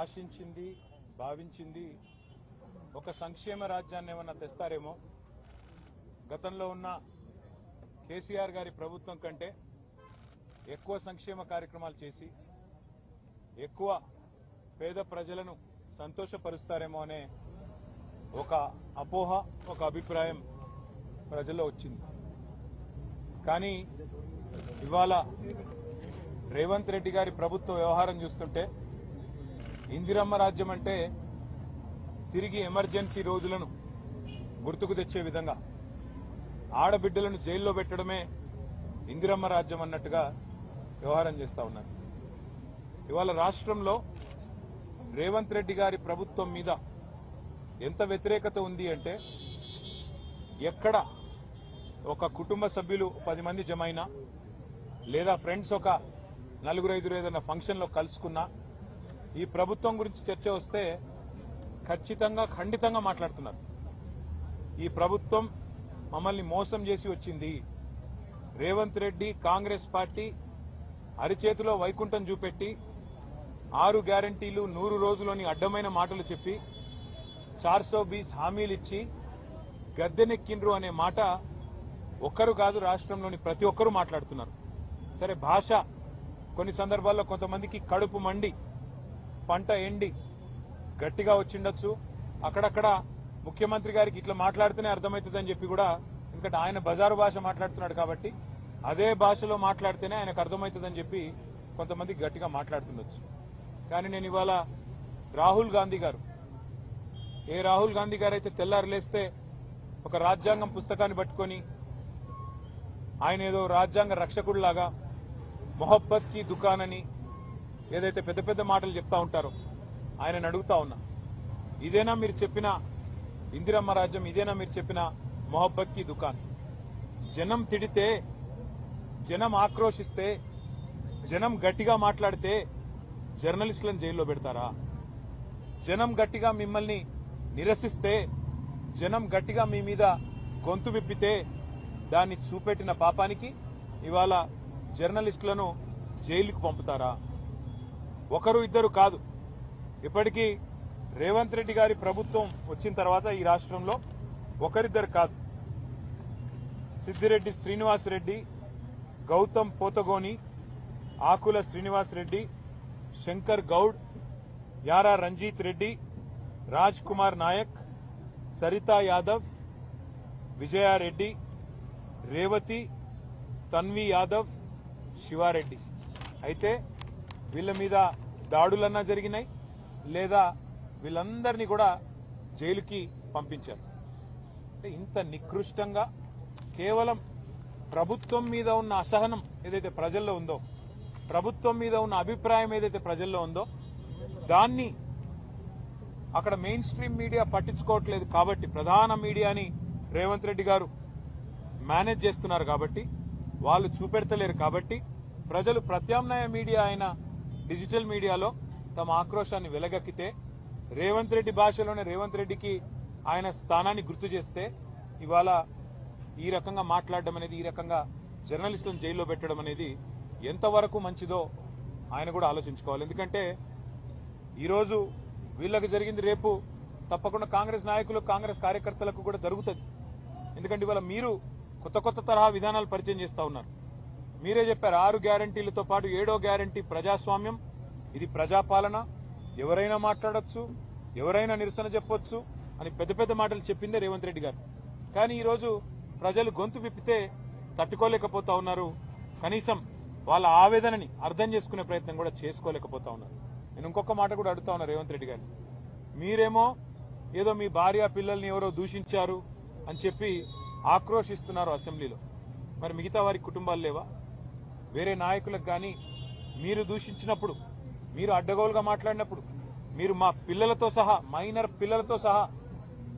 ఆశించింది భావించింది ఒక సంక్షేమ రాజ్యాన్ని ఏమన్నా తెస్తారేమో. గతంలో ఉన్న కేసీఆర్ గారి ప్రభుత్వం కంటే ఎక్కువ సంక్షేమ కార్యక్రమాలు చేసి ఎక్కువ పేద ప్రజలను సంతోషపరుస్తారేమో అనే ఒక అపోహ ఒక అభిప్రాయం ప్రజల్లో వచ్చింది. కానీ ఇవాళ రేవంత్ రెడ్డి గారి ప్రభుత్వ వ్యవహారం చూస్తుంటే ఇందిరమ్మ రాజ్యం అంటే తిరిగి ఎమర్జెన్సీ రోజులను గుర్తుకు తెచ్చే విధంగా ఆడబిడ్డలను జైల్లో పెట్టడమే ఇందిరమ్మ రాజ్యం అన్నట్టుగా వ్యవహారం చేస్తా ఉన్నారు. ఇవాళ రాష్ట్రంలో రేవంత్ రెడ్డి గారి ప్రభుత్వం మీద ఎంత వ్యతిరేకత ఉంది అంటే ఎక్కడ ఒక కుటుంబ సభ్యులు పది మంది జమైనా లేదా ఫ్రెండ్స్ ఒక నలుగురు ఐదుగురు ఏదైనా ఫంక్షన్లో కలుసుకున్నా ఈ ప్రభుత్వం గురించి చర్చ వస్తే ఖచ్చితంగా ఖండితంగా మాట్లాడుతున్నారు. ఈ ప్రభుత్వం మమ్మల్ని మోసం చేసి వచ్చింది. రేవంత్ రెడ్డి కాంగ్రెస్ పార్టీ అరిచేతిలో వైకుంఠం చూపెట్టి ఆరు గ్యారంటీలు నూరు రోజులోని అడ్డమైన మాటలు చెప్పి చార్సో బీస్ హామీలు ఇచ్చి గద్దెనెక్కిండ్రు అనే మాట ఒక్కరు కాదు రాష్ట్రంలోని ప్రతి ఒక్కరూ మాట్లాడుతున్నారు. సరే భాష. కొన్ని సందర్భాల్లో కొంతమందికి కడుపు మండి పంట ఎండి గట్టిగా వచ్చిండొచ్చు. అక్కడక్కడ ముఖ్యమంత్రి గారికి ఇట్లా మాట్లాడితేనే అర్థమవుతుందని చెప్పి కూడా ఎందుకంటే ఆయన బజారు భాష మాట్లాడుతున్నాడు కాబట్టి అదే భాషలో మాట్లాడితేనే ఆయనకు అర్థమవుతుందని చెప్పి కొంతమంది గట్టిగా మాట్లాడుతుండొచ్చు. కానీ నేను ఇవాళ రాహుల్ గాంధీ గారు ఏ రాహుల్ గాంధీ గారు అయితే తెల్లారు లేస్తే ఒక రాజ్యాంగం పుస్తకాన్ని పట్టుకొని ఆయన ఏదో రాజ్యాంగ రక్షకుడిలాగా మొహబ్బత్కి దుకాణని ఏదైతే పెద్ద పెద్ద మాటలు చెప్తా ఉంటారో ఆయన అడుగుతా ఉన్నా. ఇదేనా మీరు చెప్పిన ఇందిరమ్మ రాజ్యం? ఇదేనా మీరు చెప్పిన మొహబ్బత్కి దుకాన్ జనం తిడితే జనం ఆక్రోశిస్తే జనం గట్టిగా మాట్లాడితే జర్నలిస్టులను జైల్లో పెడతారా? జనం గట్టిగా మిమ్మల్ని నిరసిస్తే జనం గట్టిగా మీ మీద గొంతు విప్పితే దాన్ని చూపెట్టిన పాపానికి ఇవాళ జర్నలిస్టులను జైలుకు పంపుతారా? ఒకరు ఇద్దరు కాదు. ఇప్పటికీ రేవంత్ రెడ్డి గారి ప్రభుత్వం వచ్చిన తర్వాత ఈ రాష్ట్రంలో ఒకరిద్దరు కాదు. సిద్దిరెడ్డి శ్రీనివాస్ రెడ్డి గౌతమ్ పోతగోని ఆకుల శ్రీనివాస్ రెడ్డి శంకర్ గౌడ్ యారా రంజిత్ రెడ్డి రాజ్ కుమార్ నాయక్ సరితా యాదవ్ విజయారెడ్డి రేవతి తన్వి యాదవ్ శివారెడ్డి. అయితే వీళ్ళ మీద దాడులన్నా జరిగినాయి లేదా వీళ్ళందరినీ కూడా జైలుకి పంపించారు. ఇంత నికృష్టంగా కేవలం ప్రభుత్వం మీద ఉన్న అసహనం ఏదైతే ప్రజల్లో ఉందో ప్రభుత్వం మీద ఉన్న అభిప్రాయం ఏదైతే ప్రజల్లో ఉందో దాన్ని అక్కడ మెయిన్ స్ట్రీమ్ మీడియా పట్టించుకోవట్లేదు కాబట్టి ప్రధాన మీడియాని రేవంత్ రెడ్డి గారు మేనేజ్ చేస్తున్నారు కాబట్టి వాళ్ళు చూపెడతలేరు కాబట్టి ప్రజలు ప్రత్యామ్నాయ మీడియా అయిన డిజిటల్ మీడియాలో తమ ఆక్రోశాన్ని వెలగక్కితే రేవంత్ రెడ్డి భాషలోనే రేవంత్ రెడ్డికి ఆయన స్థానాన్ని గుర్తు చేస్తే ఇవాళ ఈ రకంగా మాట్లాడడం అనేది ఈ రకంగా జర్నలిస్టులను జైల్లో పెట్టడం అనేది ఎంతవరకు మంచిదో ఆయన కూడా ఆలోచించుకోవాలి. ఎందుకంటే ఈరోజు వీళ్ళకి జరిగింది రేపు తప్పకుండా కాంగ్రెస్ నాయకులు కాంగ్రెస్ కార్యకర్తలకు కూడా జరుగుతుంది. ఎందుకంటే ఇవాళ మీరు కొత్త కొత్త తరహా విధానాలు పరిచయం చేస్తూ ఉన్నారు. మీరే చెప్పారు ఆరు గ్యారంటీలతో పాటు ఏడో గ్యారంటీ ప్రజాస్వామ్యం. ఇది ప్రజాపాలన. ఎవరైనా మాట్లాడొచ్చు ఎవరైనా నిరసన చెప్పొచ్చు అని పెద్ద పెద్ద మాటలు చెప్పిందే రేవంత్ రెడ్డి గారు. కానీ ఈరోజు ప్రజలు గొంతు విప్పితే తట్టుకోలేకపోతా ఉన్నారు. కనీసం వాళ్ళ ఆవేదనని అర్థం చేసుకునే ప్రయత్నం కూడా చేసుకోలేకపోతా ఉన్నారు. నేను ఇంకొక మాట కూడా అడుగుతా ఉన్నా రేవంత్ రెడ్డి గారిని. మీరేమో ఏదో మీ భార్య పిల్లల్ని ఎవరో దూషించారు అని చెప్పి ఆక్రోషిస్తున్నారు అసెంబ్లీలో. మరి మిగతా వారి కుటుంబాలు లేవా? వేరే నాయకులకు కానీ మీరు దూషించినప్పుడు మీరు అడ్డగోలుగా మాట్లాడినప్పుడు మీరు మా పిల్లలతో సహా మైనర్ పిల్లలతో సహా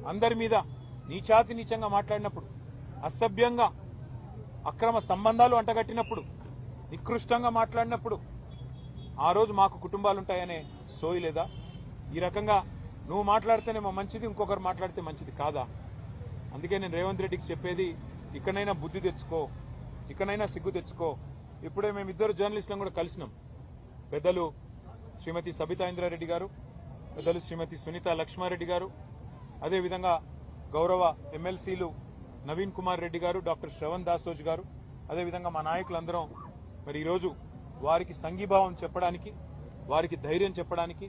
అందరి మీద నీచాతి నీచంగా మాట్లాడినప్పుడు అసభ్యంగా అక్రమ సంబంధాలు అంటగట్టినప్పుడు నికృష్టంగా మాట్లాడినప్పుడు ఆ రోజు మాకు కుటుంబాలుంటాయనే సోయి లేదా? ఈ రకంగా నువ్వు మాట్లాడితేనేమో మంచిది ఇంకొకరు మాట్లాడితే మంచిది కాదా? అందుకే నేను రేవంత్ రెడ్డికి చెప్పేది ఇక్కడైనా బుద్ధి తెచ్చుకో ఇకనైనా సిగ్గు తెచ్చుకో ఇప్పుడే మేము ఇద్దరు జర్నలిస్టులను కూడా కలిసినాం. పెద్దలు శ్రీమతి సబితా ఇంద్రారెడ్డి గారు పెద్దలు శ్రీమతి సునీత లక్ష్మారెడ్డి గారు అదేవిధంగా గౌరవ ఎమ్మెల్సీలు నవీన్ కుమార్ రెడ్డి గారు డాక్టర్ శ్రవణ్ దాసోజ్ గారు అదేవిధంగా మా నాయకులందరం మరి ఈరోజు వారికి సంఘీభావం చెప్పడానికి వారికి ధైర్యం చెప్పడానికి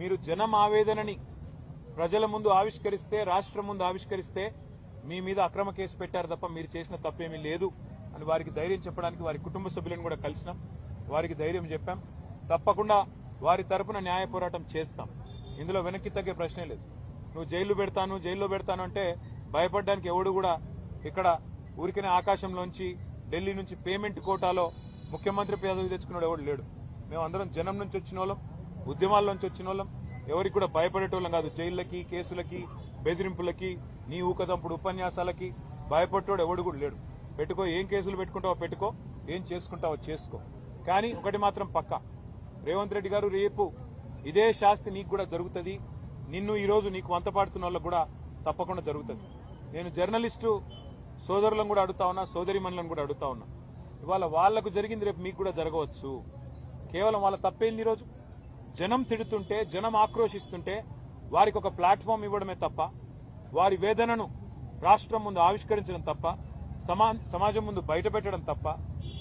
మీరు జనం ఆవేదనని ప్రజల ముందు ఆవిష్కరిస్తే రాష్ట్రం ముందు ఆవిష్కరిస్తే మీ మీద అక్రమ కేసు పెట్టారు తప్ప మీరు చేసిన తప్పేమీ లేదు. అని వారికి ధైర్యం చెప్పడానికి వారి కుటుంబ సభ్యులను కూడా కలిసినాం. వారికి ధైర్యం చెప్పాం. తప్పకుండా వారి తరపున న్యాయ పోరాటం చేస్తాం. ఇందులో వెనక్కి తగ్గే ప్రశ్నే లేదు. నువ్వు జైలు పెడతాను జైల్లో పెడతాను అంటే భయపడడానికి ఎవడు కూడా ఇక్కడ ఊరికనే ఆకాశంలోంచి ఢిల్లీ నుంచి పేమెంట్ కోటాలో ముఖ్యమంత్రి పదవి తెచ్చుకున్నాడు ఎవడు లేడు. మేము అందరం జనం నుంచి వచ్చిన వాళ్ళం ఉద్యమాల్లోంచి వచ్చిన వాళ్ళం ఎవరికి కూడా భయపడేటోళ్ళం కాదు. జైళ్ళకి కేసులకి బెదిరింపులకి నీ ఊకదంపుడు ఉపన్యాసాలకి భయపడేటోడు ఎవడు కూడా లేడు. పెట్టుకో ఏం కేసులు పెట్టుకుంటావో పెట్టుకో ఏం చేసుకుంటావో చేసుకో. కానీ ఒకటి మాత్రం పక్క. రేవంత్ రెడ్డి గారు రేపు ఇదే శాస్తి నీకు కూడా జరుగుతుంది. నిన్ను ఈరోజు నీకు వంత పాడుతున్న వాళ్ళకు కూడా తప్పకుండా జరుగుతుంది. నేను జర్నలిస్టు సోదరులను కూడా అడుగుతా ఉన్నా సోదరి కూడా అడుగుతా ఉన్నా. ఇవాళ వాళ్ళకు జరిగింది రేపు మీకు కూడా జరగవచ్చు. కేవలం వాళ్ళ తప్పేంది ఈరోజు? జనం తిడుతుంటే జనం ఆక్రోశిస్తుంటే వారికి ఒక ప్లాట్ఫామ్ ఇవ్వడమే తప్ప వారి వేదనను రాష్ట్రం ముందు ఆవిష్కరించడం తప్ప సమా సమాజం ముందు బయట పెట్టడం తప్ప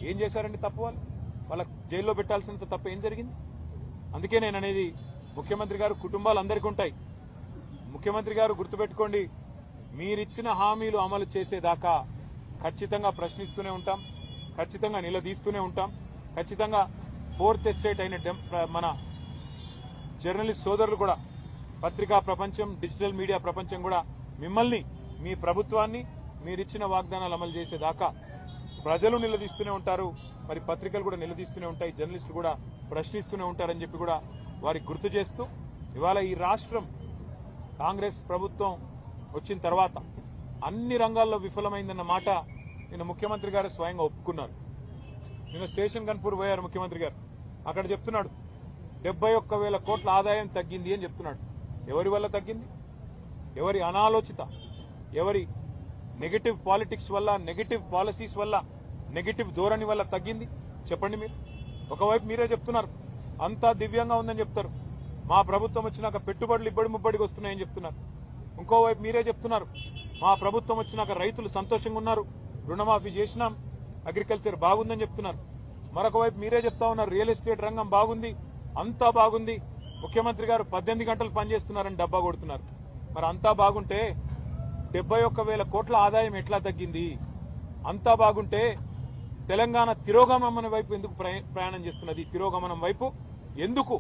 ఏం చేశారండి తప్పు వాళ్ళు? వాళ్ళ జైల్లో పెట్టాల్సినంత తప్ప ఏం జరిగింది? అందుకే నేను అనేది ముఖ్యమంత్రి గారు కుటుంబాలు అందరికీ ఉంటాయి. ముఖ్యమంత్రి గారు గుర్తుపెట్టుకోండి మీరిచ్చిన హామీలు అమలు చేసేదాకా ఖచ్చితంగా ప్రశ్నిస్తూనే ఉంటాం ఖచ్చితంగా నిలదీస్తూనే ఉంటాం ఖచ్చితంగా ఫోర్త్ ఎస్టేట్ అయిన మన జర్నలిస్ట్ సోదరులు కూడా పత్రికా ప్రపంచం డిజిటల్ మీడియా ప్రపంచం కూడా మిమ్మల్ని మీ ప్రభుత్వాన్ని మీరిచ్చిన వాగ్దానాలు అమలు చేసేదాకా ప్రజలు నిలదీస్తూనే ఉంటారు. మరి పత్రికలు కూడా నిలదీస్తూనే ఉంటాయి. జర్నలిస్టులు కూడా ప్రశ్నిస్తూనే ఉంటారని చెప్పి కూడా వారికి గుర్తు చేస్తూ ఇవాళ ఈ రాష్ట్రం కాంగ్రెస్ ప్రభుత్వం వచ్చిన తర్వాత అన్ని రంగాల్లో విఫలమైందన్న మాట నిన్న ముఖ్యమంత్రి గారు స్వయంగా ఒప్పుకున్నారు. నిన్న స్టేషన్ కన్పూర్ పోయారు ముఖ్యమంత్రి గారు. అక్కడ చెప్తున్నాడు డెబ్బై ఒక్క వేల కోట్ల ఆదాయం తగ్గింది అని చెప్తున్నాడు. ఎవరి వల్ల తగ్గింది? ఎవరి అనాలోచిత? ఎవరి నెగటివ్ పాలిటిక్స్ వల్ల నెగటివ్ పాలసీస్ వల్ల నెగటివ్ ధోరణి వల్ల తగ్గింది. చెప్పండి మీరు. ఒకవైపు మీరే చెప్తున్నారు. అంతా దివ్యంగా ఉందని చెప్తారు. మా ప్రభుత్వం వచ్చినాక పెట్టుబడులు ఇబ్బడి ముబ్బడికి వస్తున్నాయని చెప్తున్నారు. ఇంకోవైపు మీరే చెప్తున్నారు. మా ప్రభుత్వం వచ్చినాక రైతులు సంతోషంగా ఉన్నారు. రుణమాఫీ చేసినాం. అగ్రికల్చర్ బాగుందని చెప్తున్నారు. మరొక వైపు మీరే చెప్తా ఉన్నారు. రియల్ ఎస్టేట్ రంగం బాగుంది. అంతా బాగుంది. ముఖ్యమంత్రి గారు పద్దెనిమిది గంటలు పనిచేస్తున్నారని డబ్బా కొడుతున్నారు. మరి అంతా బాగుంటే డెబ్బై ఒక్క వేల కోట్ల ఆదాయం ఎట్లా తగ్గింది? అంతా బాగుంటే తెలంగాణ తిరోగమనం వైపు ఎందుకు ప్రయాణం చేస్తున్నది? తిరోగమనం వైపు ఎందుకు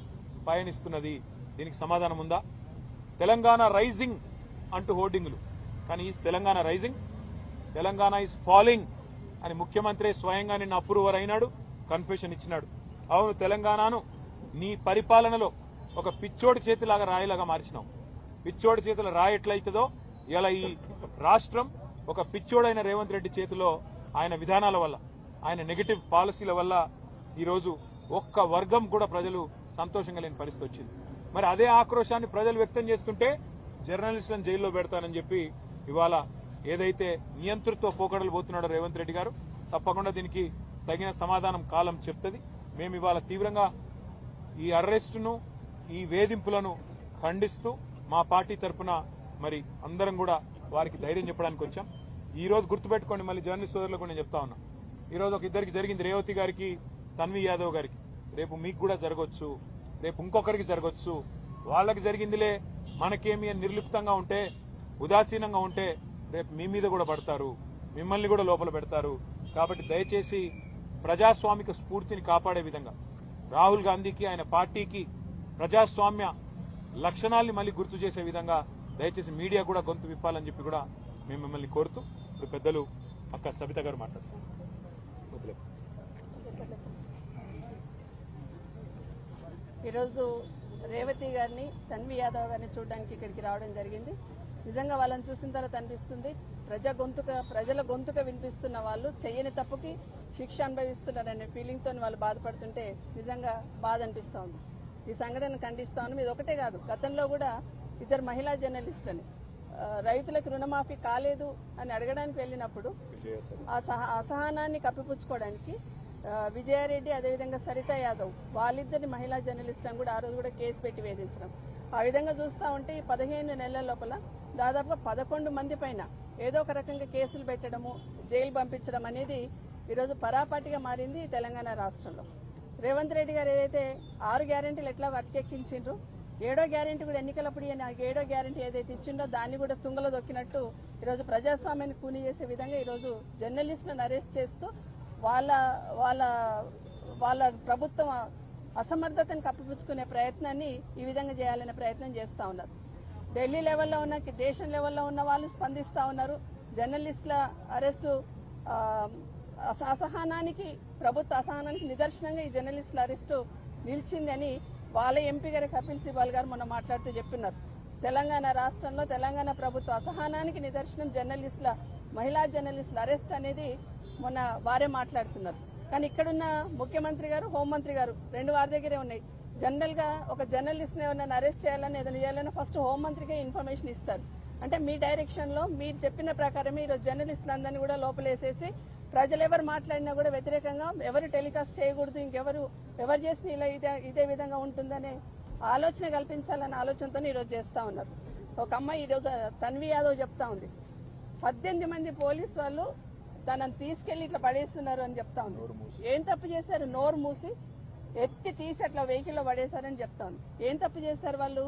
పయనిస్తున్నది? దీనికి సమాధానం ఉందా? తెలంగాణ రైజింగ్ అంటూ హోర్డింగులు. కానీ is Telangana rising Telangana is falling అని ముఖ్యమంత్రి స్వయంగా నిన్న అప్రూవర్ అయినాడు కన్ఫెషన్ ఇచ్చినాడు. అవును తెలంగాణను నీ పరిపాలనలో ఒక పిచ్చోడి చేతిలాగా రాయిలాగా మార్చినావు పిచ్చోడి చేతిలో రాయి ఎట్లయితుందో ఇలా ఈ రాష్ట్రం ఒక పిచ్చోడైన రేవంత్ రెడ్డి చేతిలో ఆయన విధానాల వల్ల ఆయన నెగటివ్ పాలసీల వల్ల ఈరోజు ఒక్క వర్గం కూడా ప్రజలు సంతోషంగా లేని పరిస్థితి వచ్చింది. మరి అదే ఆక్రోశాన్ని ప్రజలు వ్యక్తం చేస్తుంటే జర్నలిస్టులను జైల్లో పెడతానని చెప్పి ఇవాళ ఏదైతే నియంతృత్వ పోకడలు పోతున్నాడో రేవంత్ రెడ్డి గారు తప్పకుండా దీనికి తగిన సమాధానం కాలం చెప్తుంది. మేము ఇవాళ తీవ్రంగా ఈ అరెస్టును ఈ వేధింపులను ఖండిస్తూ మా పార్టీ తరఫున మరి అందరం కూడా వారికి ధైర్యం చెప్పడానికి వచ్చాం. ఈ రోజు గుర్తుపెట్టుకోండి మళ్ళీ జర్నలిస్ట్ సోదరులకు కూడా నేను చెప్తా ఉన్నా. ఈ రోజు ఒక ఇద్దరికి జరిగింది రేవతి గారికి తన్వి యాదవ్ గారికి. రేపు మీకు కూడా జరగవచ్చు రేపు ఇంకొకరికి జరగవచ్చు వాళ్ళకి జరిగిందిలే మనకేమి అని నిర్లిప్తంగా ఉంటే ఉదాసీనంగా ఉంటే రేపు మీ మీద కూడా పడతారు మిమ్మల్ని కూడా లోపల పెడతారు. కాబట్టి దయచేసి ప్రజాస్వామిక స్ఫూర్తిని కాపాడే విధంగా రాహుల్ గాంధీకి ఆయన పార్టీకి ప్రజాస్వామ్య లక్షణాల్ని మళ్ళీ గుర్తు చేసే విధంగా దయచేసి మీడియా కూడా గొంతు విప్పాలని చెప్పి కూడా మేము మిమ్మల్ని కోరుతూ ఇప్పుడు పెద్దలు అక్క సబిత గారు మాట్లాడుతున్నారు. ఈరోజు రేవతి గారిని తన్వి యాదవ్ గారిని చూడడానికి ఇక్కడికి రావడం జరిగింది. నిజంగా వాళ్ళని చూసిన తర్వాత అనిపిస్తుంది ప్రజా గొంతుక ప్రజల గొంతుక వినిపిస్తున్న వాళ్ళు చెయ్యని తప్పుకి శిక్ష అనుభవిస్తున్నారనే ఫీలింగ్తో వాళ్ళు బాధపడుతుంటే నిజంగా బాధ అనిపిస్తోంది ఈ సంఘటన ఖండిస్తా ఉన్నాం ఇది ఒకటే కాదు గతంలో కూడా ఇద్దరు మహిళా జర్నలిస్టులని. రైతులకు రుణమాఫీ కాలేదు అని అడగడానికి వెళ్ళినప్పుడు. ఆ అసహనాన్ని కప్పిపుచ్చుకోవడానికి విజయారెడ్డి అదేవిధంగా సరిత యాదవ్ వాళ్ళిద్దరిని మహిళా జర్నలిస్టులను కూడా ఆ రోజు కూడా కేసు పెట్టి వేధించడం. ఆ విధంగా చూస్తా ఉంటే ఈ పదిహేను నెలల లోపల దాదాపుగా పదకొండు మంది పైన ఏదో ఒక రకంగా కేసులు పెట్టడము జైలు పంపించడం అనేది ఈరోజు పరాపాటిగా మారింది తెలంగాణ రాష్ట్రంలో. రేవంత్ రెడ్డి గారు ఏదైతే ఆరు గ్యారెంటీలు ఎట్లా అటకెక్కించిండ్రు ఏడో గ్యారెంటీ కూడా ఎన్నికలప్పుడు ఏడో గ్యారెంటీ ఏదైతే ఇచ్చిండో దాన్ని కూడా తుంగలో దొక్కినట్టు ఈరోజు ప్రజాస్వామ్యాన్ని కూని చేసే విధంగా ఈరోజు జర్నలిస్టులను అరెస్ట్ చేస్తూ వాళ్ళ వాళ్ళ వాళ్ళ ప్రభుత్వం అసమర్థతను కప్పిపుచ్చుకునే ప్రయత్నాన్ని ఈ విధంగా చేయాలనే ప్రయత్నం చేస్తా ఉన్నారు. ఢిల్లీ లెవెల్లో ఉన్న దేశం లెవెల్లో ఉన్న వాళ్ళు స్పందిస్తా ఉన్నారు. జర్నలిస్టుల అరెస్టు అస- అసహనానికి ప్రభుత్వ అసహనానికి నిదర్శనంగా ఈ జర్నలిస్టుల అరెస్టు నిలిచిందని వాళ్ళ ఎంపీ గారు కపిల్ సిబాల్ గారు మొన్న మాట్లాడుతూ చెప్పినారు. తెలంగాణ రాష్ట్రంలో తెలంగాణ ప్రభుత్వ అసహనానికి నిదర్శనం జర్నలిస్టుల మహిళా జర్నలిస్టుల అరెస్ట్ అనేది మొన్న వారే మాట్లాడుతున్నారు. కానీ ఇక్కడున్న ముఖ్యమంత్రి గారు హోంమంత్రి గారు రెండు వారి దగ్గరే ఉన్నాయి. జనరల్గా ఒక జర్నలిస్ట్ ఏమన్నా ఎవరైనా అరెస్ట్ చేయాలని ఏదైనా చేయాలని ఫస్ట్ హోంమంత్రికే ఇన్ఫర్మేషన్ ఇస్తారు. అంటే మీ డైరెక్షన్లో మీరు చెప్పిన ప్రకారమే ఈరోజు జర్నలిస్టులందరినీ కూడా లోపలేసేసి ప్రజలు ఎవరు మాట్లాడినా కూడా వ్యతిరేకంగా ఎవరు టెలికాస్ట్ చేయకూడదు ఇంకెవరు ఎవరు చేసిన ఇలా ఇదే ఇదే విధంగా ఉంటుందనే ఆలోచన కల్పించాలనే ఆలోచనతో ఈరోజు చేస్తా ఉన్నారు. ఒక అమ్మాయి ఈరోజు తన్వి యాదవ్ చెప్తా ఉంది. పద్దెనిమిది మంది పోలీస్ వాళ్ళు తనని తీసుకెళ్ళి ఇట్లా పడేస్తున్నారు అని చెప్తా ఉంది. ఏం తప్పు చేశారు? నోరు మూసి ఎత్తి తీసి అట్లా వెహికల్లో పడేశారని చెప్తా ఉంది. ఏం తప్పు చేశారు వాళ్ళు?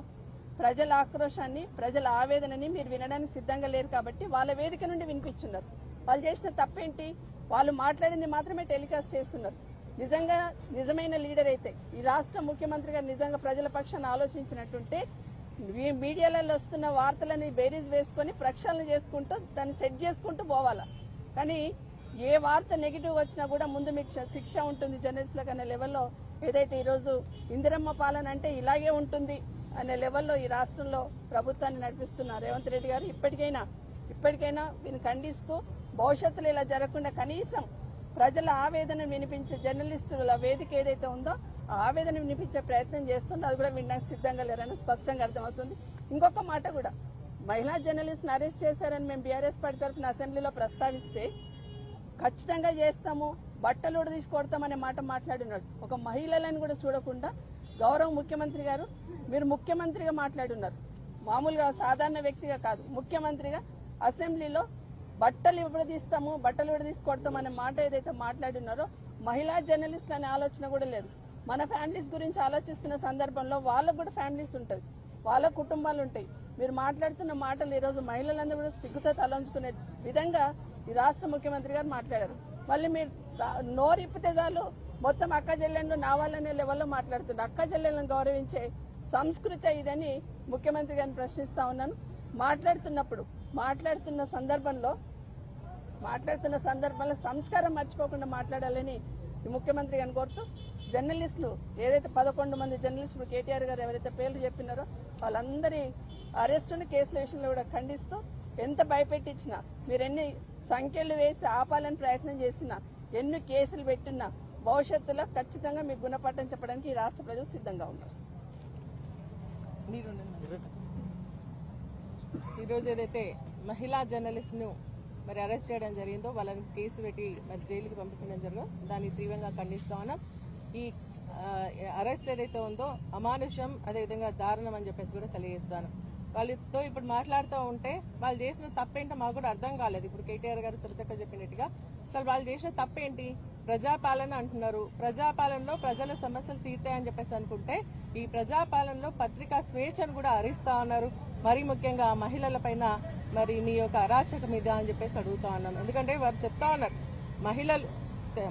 ప్రజల ఆక్రోశాన్ని ప్రజల ఆవేదనని మీరు వినడానికి సిద్ధంగా లేరు కాబట్టి వాళ్ళ వేదిక నుండి వినిపించున్నారు. వాళ్ళు చేసిన తప్పేంటి? వాళ్ళు మాట్లాడింది మాత్రమే టెలికాస్ట్ చేస్తున్నారు. నిజంగా నిజమైన లీడర్ అయితే ఈ రాష్ట్ర ముఖ్యమంత్రి గారు నిజంగా ప్రజల పక్షాన్ని ఆలోచించినట్టుంటే మీ- మీడియాలలో వస్తున్న వార్తలని బేరీజ్ వేసుకొని ప్రక్షాళన చేసుకుంటూ దాన్ని సెట్ చేసుకుంటూ పోవాలా? కానీ ఏ వార్త నెగిటివ్ వచ్చినా కూడా ముందు మీకు శిక్ష ఉంటుంది జర్నలిస్టులకు అనే లెవెల్లో. ఏదైతే ఈరోజు ఇందిరమ్మ పాలన అంటే ఇలాగే ఉంటుంది అనే లెవెల్లో ఈ రాష్ట్రంలో ప్రభుత్వాన్ని నడిపిస్తున్న రేవంత్ రెడ్డి గారు ఇప్పటికైనా ఇప్పటికైనా వీని ఖండిస్తూ భవిష్యత్తులో ఇలా జరగకుండా కనీసం ప్రజల ఆవేదన వినిపించే జర్నలిస్టుల వేదిక ఏదైతే ఉందో ఆవేదన వినిపించే ప్రయత్నం చేస్తుందో అది కూడా వినడానికి సిద్ధంగా లేరని స్పష్టంగా అర్థమవుతుంది. ఇంకొక మాట కూడా. మహిళా జర్నలిస్ట్ని అరెస్ట్ చేశారని మేము బీఆర్ఎస్ పార్టీ తరఫున అసెంబ్లీలో ప్రస్తావిస్తే ఖచ్చితంగా చేస్తాము బట్టలు కూడా తీసుకొడతామనే మాట మాట్లాడున్నాడు ఒక మహిళలను కూడా చూడకుండా గౌరవ ముఖ్యమంత్రి గారు మీరు ముఖ్యమంత్రిగా మాట్లాడున్నారు. మామూలుగా సాధారణ వ్యక్తిగా కాదు ముఖ్యమంత్రిగా అసెంబ్లీలో బట్టలు విడదీస్తాము బట్టలు విడదీసుకొడతాం అనే మాట ఏదైతే మాట్లాడినారో మహిళా జర్నలిస్ట్ అనే ఆలోచన కూడా లేదు. మన ఫ్యామిలీస్ గురించి ఆలోచిస్తున్న సందర్భంలో వాళ్ళకు కూడా ఫ్యామిలీస్ ఉంటుంది. వాళ్ళ కుటుంబాలు ఉంటాయి. మీరు మాట్లాడుతున్న మాటలు ఈ రోజు మహిళలందరూ కూడా సిగ్గుతో తలంచుకునే విధంగా ఈ రాష్ట్ర ముఖ్యమంత్రి గారు మాట్లాడారు. మళ్ళీ మీరు రా- నోరు ఇప్పితే చాలు. మొత్తం అక్క చెల్లెళ్ళు నా వాళ్ళనే లెవెల్లో మాట్లాడుతున్నారు. అక్క చెల్లెళ్ళను గౌరవించే సంస్కృతి ఇదని ముఖ్యమంత్రి గారిని ప్రశ్నిస్తా ఉన్నాను. మాట్లాడుతున్నప్పుడు మాట్లాడుతున్న సందర్భంలో మాట్లాడుతున్న సందర్భంలో సంస్కారం మర్చిపోకుండా మాట్లాడాలని ఈ ముఖ్యమంత్రి గారిని కోరుతూ జర్నలిస్టులు ఏదైతే పదకొండు మంది జర్నలిస్టులు కేటీఆర్ గారు ఎవరైతే పేర్లు చెప్పినారో వాళ్ళందరి అరెస్టుని కేసుల విషయంలో కూడా ఖండిస్తూ ఎంత భయపెట్టించినా మీరు ఎన్ని సంఖ్యలు వేసి ఆపాలని ప్రయత్నం చేసినా ఎన్ని కేసులు పెట్టినా భవిష్యత్తులో ఖచ్చితంగా మీకు గుణపాఠం చెప్పడానికి ఈ రాష్ట్ర ప్రజలు సిద్ధంగా ఉన్నారు. మీరు ఈరోజు ఏదైతే మహిళా జర్నలిస్ట్ను మరి అరెస్ట్ చేయడం జరిగిందో వాళ్ళని కేసు పెట్టి మరి జైలుకి పంపించడం జరిగిందో దాన్ని తీవ్రంగా ఖండిస్తా ఉన్నాం ఈ అరెస్ట్ ఏదైతే ఉందో అమానుషం అదేవిధంగా దారుణం అని చెప్పేసి కూడా తెలియజేస్తాను. వాళ్ళతో ఇప్పుడు మాట్లాడుతూ ఉంటే వాళ్ళు చేసిన తప్పేంటో మాకు కూడా అర్థం కాలేదు. ఇప్పుడు కేటీఆర్ గారు సరితక్క చెప్పినట్టుగా అసలు వాళ్ళు చేసిన తప్పేంటి? ప్రజాపాలన అంటున్నారు. ప్రజాపాలనలో ప్రజల సమస్యలు తీర్తాయని చెప్పేసి అనుకుంటే ఈ ప్రజాపాలనలో పత్రికా స్వేచ్ఛను కూడా హరిస్తా ఉన్నారు. మరీ ముఖ్యంగా మహిళల పైన మరి మీ యొక్క అరాచకం ఇదా అని చెప్పేసి అడుగుతా ఉన్నాం. ఎందుకంటే వారు చెప్తా ఉన్నారు మహిళలు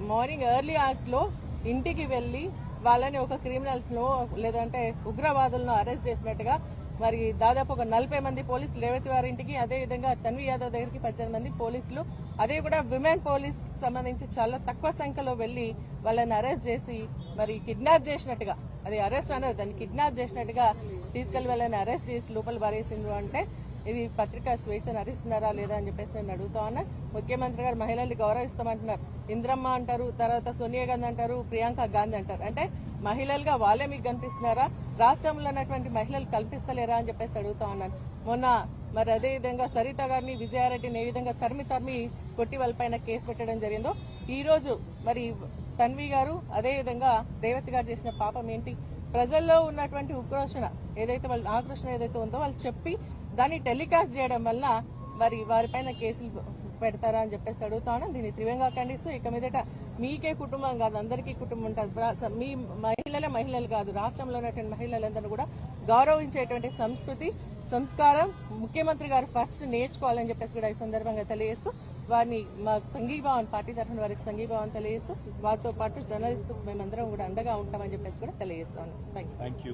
మార్నింగ్ ఎర్లీ అవర్స్లో ఇంటికి వెళ్ళి వాళ్ళని ఒక క్రిమినల్స్ లేదంటే ఉగ్రవాదులను అరెస్ట్ చేసినట్టుగా మరి దాదాపు ఒక నలభై మంది పోలీసులు రేవతి వారి ఇంటికి అదే విధంగా తన్వి యాదవ్ దగ్గరికి పద్దెనిమిది మంది పోలీసులు అదే కూడా విమెన్ పోలీస్ సంబంధించి చాలా తక్కువ సంఖ్యలో వెళ్ళి వాళ్ళని అరెస్ట్ చేసి మరి కిడ్నాప్ చేసినట్టుగా అది అరెస్ట్ అన్నారు దాన్ని కిడ్నాప్ చేసినట్టుగా తీసుకెళ్ళి వాళ్ళని అరెస్ట్ చేసి లోపల పారేసిండ్రు అంటే ఇది పత్రికా స్వేచ్ఛను హరిస్తున్నారా లేదా అని చెప్పేసి నేను అడుగుతా ఉన్నా. ముఖ్యమంత్రి గారు మహిళల్ని గౌరవిస్తామంటున్నారు. ఇంద్రమ్మ అంటారు తర్వాత సోనియా గాంధీ అంటారు ప్రియాంక గాంధీ అంటారు. అంటే మహిళలుగా వాళ్ళే మీకు కనిపిస్తున్నారా? రాష్ట్రంలో ఉన్నటువంటి మహిళలు కల్పిస్తలేరా అని చెప్పేసి అడుగుతా ఉన్నాను. మొన్న మరి అదే విధంగా సరిత గారిని విజయారెడ్డిని ఏ విధంగా తరిమి తరిమి కొట్టి వాళ్ళపైన కేసు పెట్టడం జరిగిందో ఈ రోజు మరి తన్వి గారు అదే విధంగా రేవతి గారు చేసిన పాపం ఏంటి? ప్రజల్లో ఉన్నటువంటి ఉక్రోషణ ఏదైతే వాళ్ళ ఆక్రోషణ ఏదైతే ఉందో వాళ్ళు చెప్పి దాన్ని టెలికాస్ట్ చేయడం వల్ల మరి వారిపైన కేసులు పెడతారా అని చెప్పేసి అడుగుతాను దీన్ని తీవ్రంగా ఖండిస్తూ ఇక మీదట మీకే కుటుంబం కాదు అందరికీ కుటుంబం ఉంటుంది. మీ మహిళలే మహిళలు కాదు రాష్ట్రంలో ఉన్నటువంటి మహిళలందరూ కూడా గౌరవించేటువంటి సంస్కృతి సంస్కారం ముఖ్యమంత్రి గారు ఫస్ట్ నేర్చుకోవాలని చెప్పేసి కూడా ఈ సందర్భంగా తెలియజేస్తూ వారిని మా సంఘీభావం పార్టీ తరఫున వారికి సంఘీభావం తెలియజేస్తూ వారితో పాటు జర్నలిస్టు మేమందరం కూడా అండగా ఉంటామని చెప్పేసి కూడా తెలియజేస్తాను థ్యాంక్ యూ